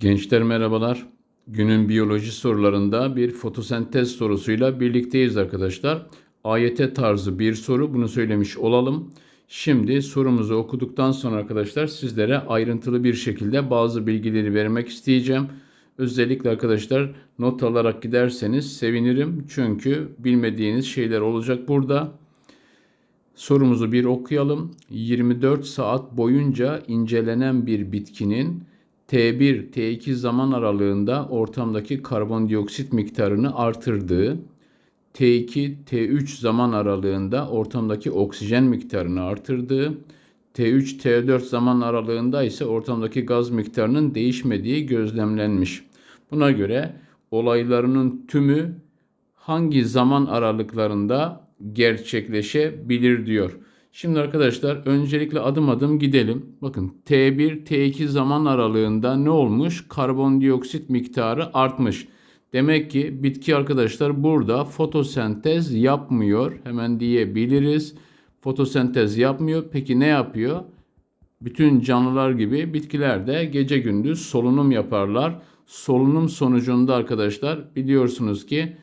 Gençler merhabalar. Günün biyoloji sorularında bir fotosentez sorusuyla birlikteyiz arkadaşlar. AYT tarzı bir soru bunu söylemiş olalım. Şimdi sorumuzu okuduktan sonra arkadaşlar sizlere ayrıntılı bir şekilde bazı bilgileri vermek isteyeceğim. Özellikle arkadaşlar not alarak giderseniz sevinirim. Çünkü bilmediğiniz şeyler olacak burada. Sorumuzu bir okuyalım. 24 saat boyunca incelenen bir bitkinin T1, T2 zaman aralığında ortamdaki karbondioksit miktarını artırdığı, T2, T3 zaman aralığında ortamdaki oksijen miktarını artırdığı, T3, T4 zaman aralığında ise ortamdaki gaz miktarının değişmediği gözlemlenmiş. Buna göre olaylarının tümü hangi zaman aralıklarında gerçekleşebilir diyor. Şimdi arkadaşlar öncelikle adım adım gidelim. Bakın T1 T2 zaman aralığında ne olmuş? Karbondioksit miktarı artmış. Demek ki bitki arkadaşlar burada fotosentez yapmıyor. Hemen diyebiliriz. Fotosentez yapmıyor. Peki ne yapıyor? Bütün canlılar gibi bitkiler de gece gündüz solunum yaparlar. Solunum sonucunda arkadaşlar biliyorsunuz ki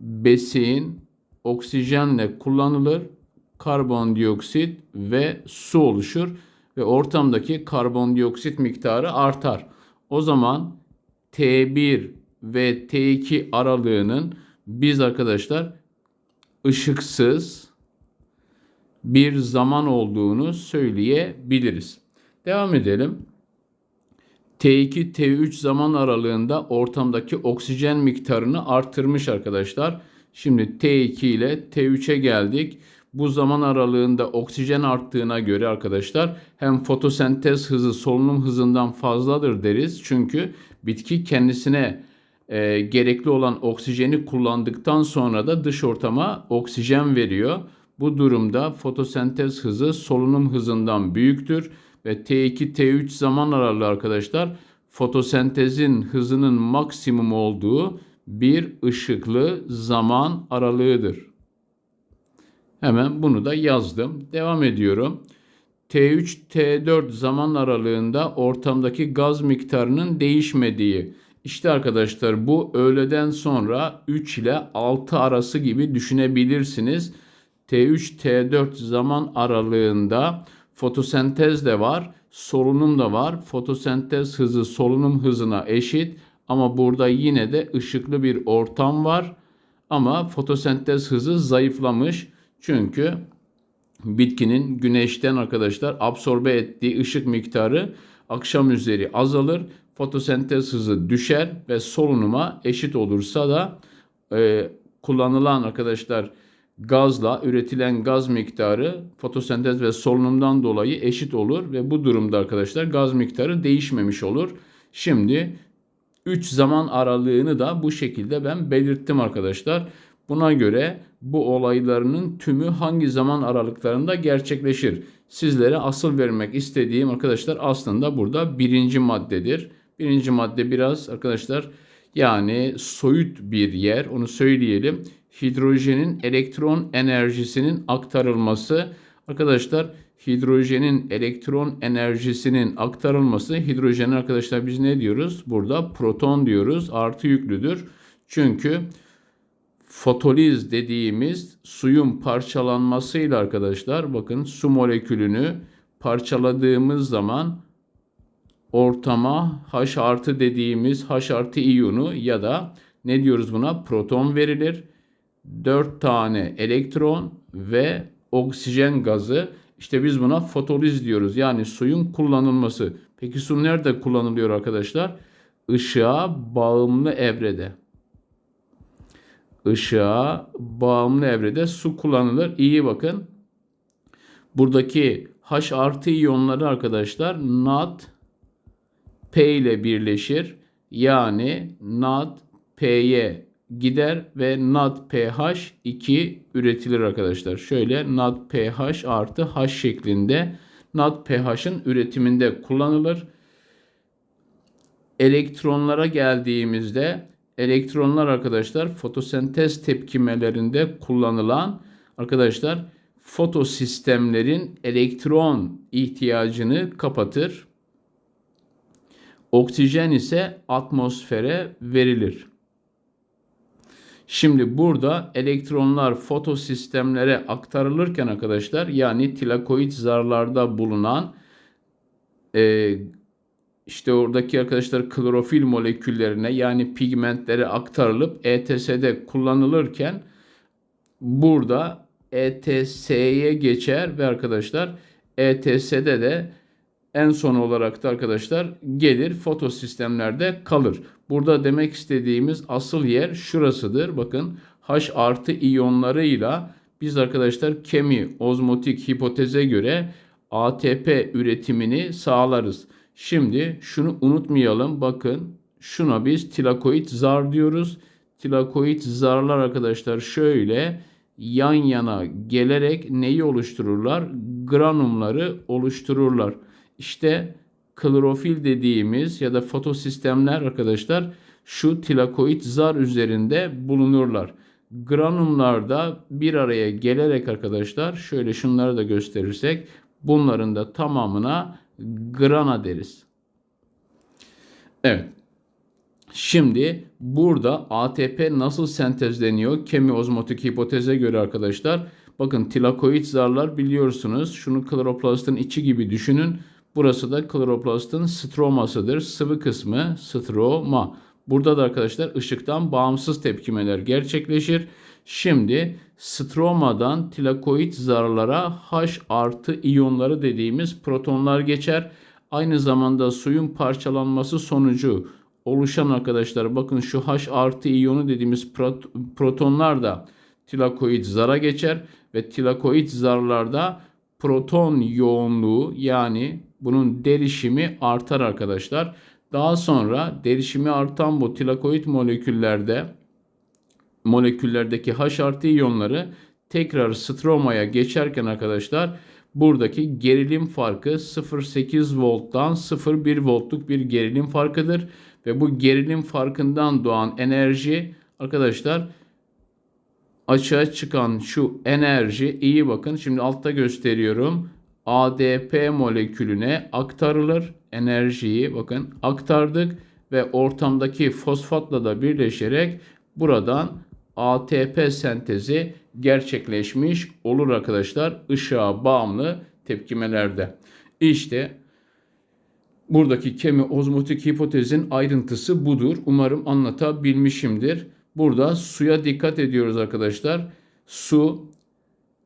besin oksijenle kullanılır karbondioksit ve su oluşur ve ortamdaki karbondioksit miktarı artar. O zaman T1 ve T2 aralığının biz arkadaşlar ışıksız bir zaman olduğunu söyleyebiliriz. Devam edelim. T2 T3 zaman aralığında ortamdaki oksijen miktarını artırmış arkadaşlar. Şimdi T2 ile T3'e geldik bu zaman aralığında oksijen arttığına göre arkadaşlar hem fotosentez hızı solunum hızından fazladır deriz. Çünkü bitki kendisine e, gerekli olan oksijeni kullandıktan sonra da dış ortama oksijen veriyor. Bu durumda fotosentez hızı solunum hızından büyüktür ve T2 T3 zaman aralığı arkadaşlar fotosentezin hızının maksimum olduğu bir ışıklı zaman aralığıdır. Hemen bunu da yazdım. Devam ediyorum. T3, T4 zaman aralığında ortamdaki gaz miktarının değişmediği. İşte arkadaşlar bu öğleden sonra 3 ile 6 arası gibi düşünebilirsiniz. T3, T4 zaman aralığında fotosentez de var, solunum da var. Fotosentez hızı solunum hızına eşit ama burada yine de ışıklı bir ortam var. Ama fotosentez hızı zayıflamış. Çünkü bitkinin güneşten arkadaşlar absorbe ettiği ışık miktarı akşam üzeri azalır. Fotosentez hızı düşer ve solunuma eşit olursa da e, kullanılan arkadaşlar gazla üretilen gaz miktarı fotosentez ve solunumdan dolayı eşit olur ve bu durumda arkadaşlar gaz miktarı değişmemiş olur. Şimdi 3 zaman aralığını da bu şekilde ben belirttim arkadaşlar. Buna göre bu olaylarının tümü hangi zaman aralıklarında gerçekleşir? Sizlere asıl vermek istediğim arkadaşlar aslında burada birinci maddedir. Birinci madde biraz arkadaşlar yani soyut bir yer onu söyleyelim. Hidrojenin elektron enerjisinin aktarılması. Arkadaşlar hidrojenin elektron enerjisinin aktarılması hidrojen arkadaşlar biz ne diyoruz? Burada proton diyoruz artı yüklüdür. Çünkü fotoliz dediğimiz suyun parçalanmasıyla arkadaşlar bakın su molekülünü parçaladığımız zaman ortama H artı dediğimiz H artı iyonu ya da ne diyoruz buna proton verilir. 4 tane elektron ve oksijen gazı işte biz buna fotoliz diyoruz. Yani suyun kullanılması. Peki su nerede kullanılıyor arkadaşlar? Işığa bağımlı evrede ışığa bağımlı evrede su kullanılır. İyi bakın. Buradaki H artı iyonları arkadaşlar NAD P ile birleşir. Yani NAD P'ye gider ve NAD pH 2 üretilir arkadaşlar. Şöyle NAD pH artı H şeklinde NAD pH'ın üretiminde kullanılır. Elektronlara geldiğimizde elektronlar arkadaşlar fotosentez tepkimelerinde kullanılan arkadaşlar fotosistemlerin elektron ihtiyacını kapatır. Oksijen ise atmosfere verilir. Şimdi burada elektronlar fotosistemlere aktarılırken arkadaşlar yani tilakoid zarlarda bulunan e, işte oradaki arkadaşlar klorofil moleküllerine yani pigmentlere aktarılıp ETS'de kullanılırken burada ETS'ye geçer ve arkadaşlar ETS'de de en son olarak da arkadaşlar gelir fotosistemlerde kalır. Burada demek istediğimiz asıl yer şurasıdır. Bakın H artı iyonlarıyla biz arkadaşlar kemi ozmotik hipoteze göre ATP üretimini sağlarız. Şimdi şunu unutmayalım. Bakın şuna biz tilakoid zar diyoruz. Tilakoid zarlar arkadaşlar şöyle yan yana gelerek neyi oluştururlar? Granumları oluştururlar. İşte klorofil dediğimiz ya da fotosistemler arkadaşlar şu tilakoid zar üzerinde bulunurlar. Granumlarda bir araya gelerek arkadaşlar şöyle şunları da gösterirsek bunların da tamamına grana deriz. Evet. Şimdi burada ATP nasıl sentezleniyor? Kemiozmotik hipoteze göre arkadaşlar. Bakın tilakoid zarlar biliyorsunuz. Şunu kloroplastın içi gibi düşünün. Burası da kloroplastın stromasıdır. Sıvı kısmı stroma. Burada da arkadaşlar ışıktan bağımsız tepkimeler gerçekleşir. Şimdi stromadan tilakoid zarlara H artı iyonları dediğimiz protonlar geçer. Aynı zamanda suyun parçalanması sonucu oluşan arkadaşlar bakın şu H artı iyonu dediğimiz prot protonlar da tilakoid zara geçer ve tilakoid zarlarda proton yoğunluğu yani bunun derişimi artar arkadaşlar. Daha sonra derişimi artan bu tilakoid moleküllerde moleküllerdeki H artı iyonları tekrar stromaya geçerken arkadaşlar buradaki gerilim farkı 0.8 volttan 0.1 voltluk bir gerilim farkıdır. Ve bu gerilim farkından doğan enerji arkadaşlar açığa çıkan şu enerji iyi bakın şimdi altta gösteriyorum. ADP molekülüne aktarılır. Enerjiyi bakın aktardık ve ortamdaki fosfatla da birleşerek buradan ATP sentezi gerçekleşmiş olur arkadaşlar ışığa bağımlı tepkimelerde. İşte buradaki kemi ozmotik hipotezin ayrıntısı budur. Umarım anlatabilmişimdir. Burada suya dikkat ediyoruz arkadaşlar. Su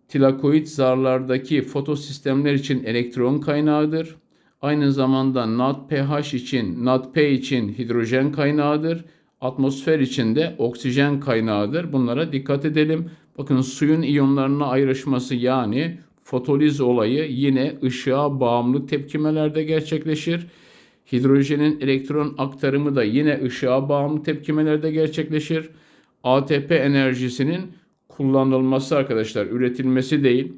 tilakoid zarlardaki fotosistemler için elektron kaynağıdır. Aynı zamanda NADPH için, NADP için hidrojen kaynağıdır. Atmosfer için de oksijen kaynağıdır. Bunlara dikkat edelim. Bakın suyun iyonlarına ayrışması yani fotoliz olayı yine ışığa bağımlı tepkimelerde gerçekleşir. Hidrojenin elektron aktarımı da yine ışığa bağımlı tepkimelerde gerçekleşir. ATP enerjisinin kullanılması arkadaşlar üretilmesi değil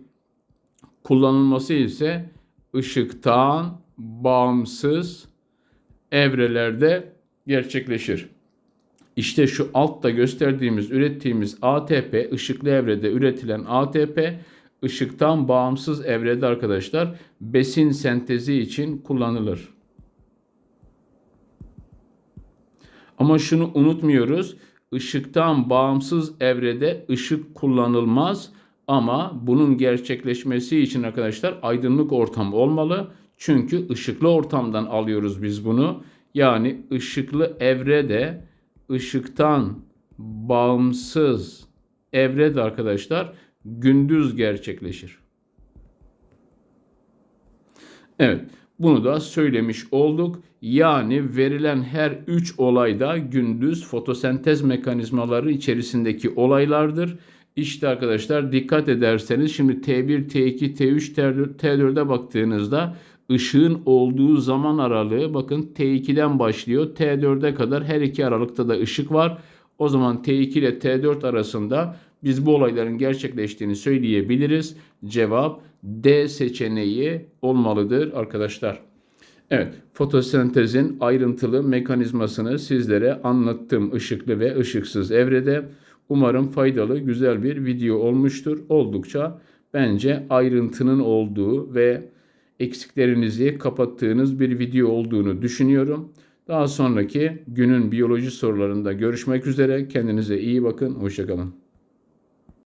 kullanılması ise ışıktan bağımsız evrelerde gerçekleşir. İşte şu altta gösterdiğimiz ürettiğimiz ATP ışıklı evrede üretilen ATP ışıktan bağımsız evrede arkadaşlar besin sentezi için kullanılır. Ama şunu unutmuyoruz. Işıktan bağımsız evrede ışık kullanılmaz ama bunun gerçekleşmesi için arkadaşlar aydınlık ortam olmalı. Çünkü ışıklı ortamdan alıyoruz biz bunu. Yani ışıklı evrede ışıktan bağımsız evrede arkadaşlar gündüz gerçekleşir. Evet, bunu da söylemiş olduk. Yani verilen her üç olayda gündüz fotosentez mekanizmaları içerisindeki olaylardır. İşte arkadaşlar dikkat ederseniz şimdi T1, T2, T3, T4'e baktığınızda ışığın olduğu zaman aralığı bakın T2'den başlıyor. T4'e kadar her iki aralıkta da ışık var. O zaman T2 ile T4 arasında biz bu olayların gerçekleştiğini söyleyebiliriz. Cevap D seçeneği olmalıdır arkadaşlar. Evet, fotosentezin ayrıntılı mekanizmasını sizlere anlattım ışıklı ve ışıksız evrede. Umarım faydalı, güzel bir video olmuştur. Oldukça bence ayrıntının olduğu ve eksiklerinizi kapattığınız bir video olduğunu düşünüyorum. Daha sonraki günün biyoloji sorularında görüşmek üzere. Kendinize iyi bakın. Hoşçakalın.